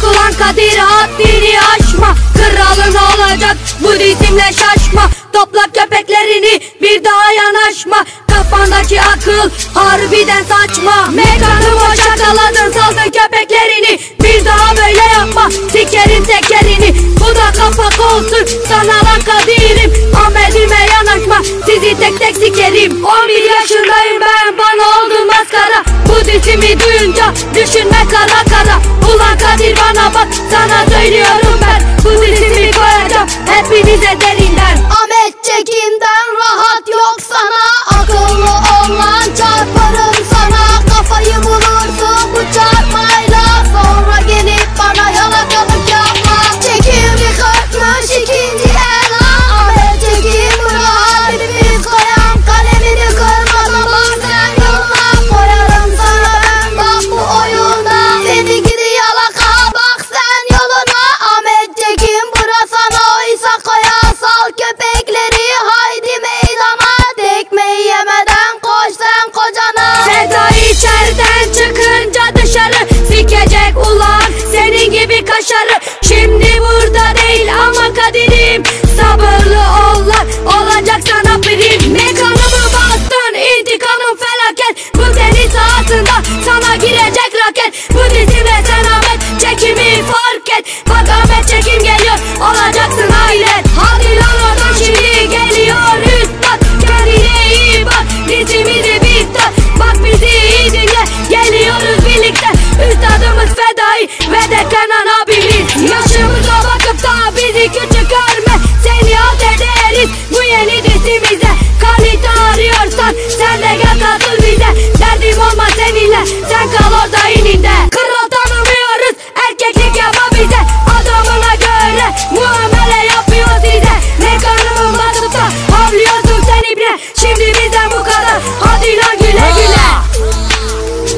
Takılan kadir haddini aşma. Kralın olacak Budizmle şaşma. Topla köpeklerini bir daha yanaşma. Kafandaki akıl harbiden saçma. Mekanımı şakaladın saldın köpeklerini. Bir daha böyle yapma. Sikerim tekerini. Bu da kapak olsun. Sana lan kadirim. Amen kapat. Sana söylüyorum ben bu dizimi koyacağım. Hepinize derin kaderim Sabırlı oğlan olacak sana birim Ne kanımı bastın intikamım felaket. Bu deniz altında sana girecek raket. Bu dizime sen Ahmet çekimi ifade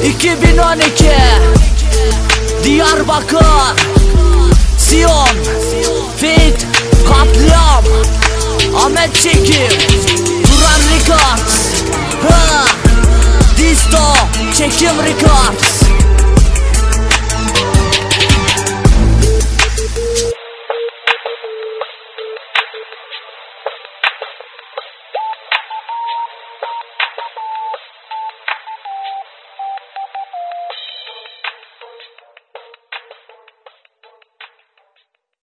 2012 Diyarbakır. Siyon Fit. Katliam. Ahmet Çekim. Duran Records. Ha. Disto. Çekim Records.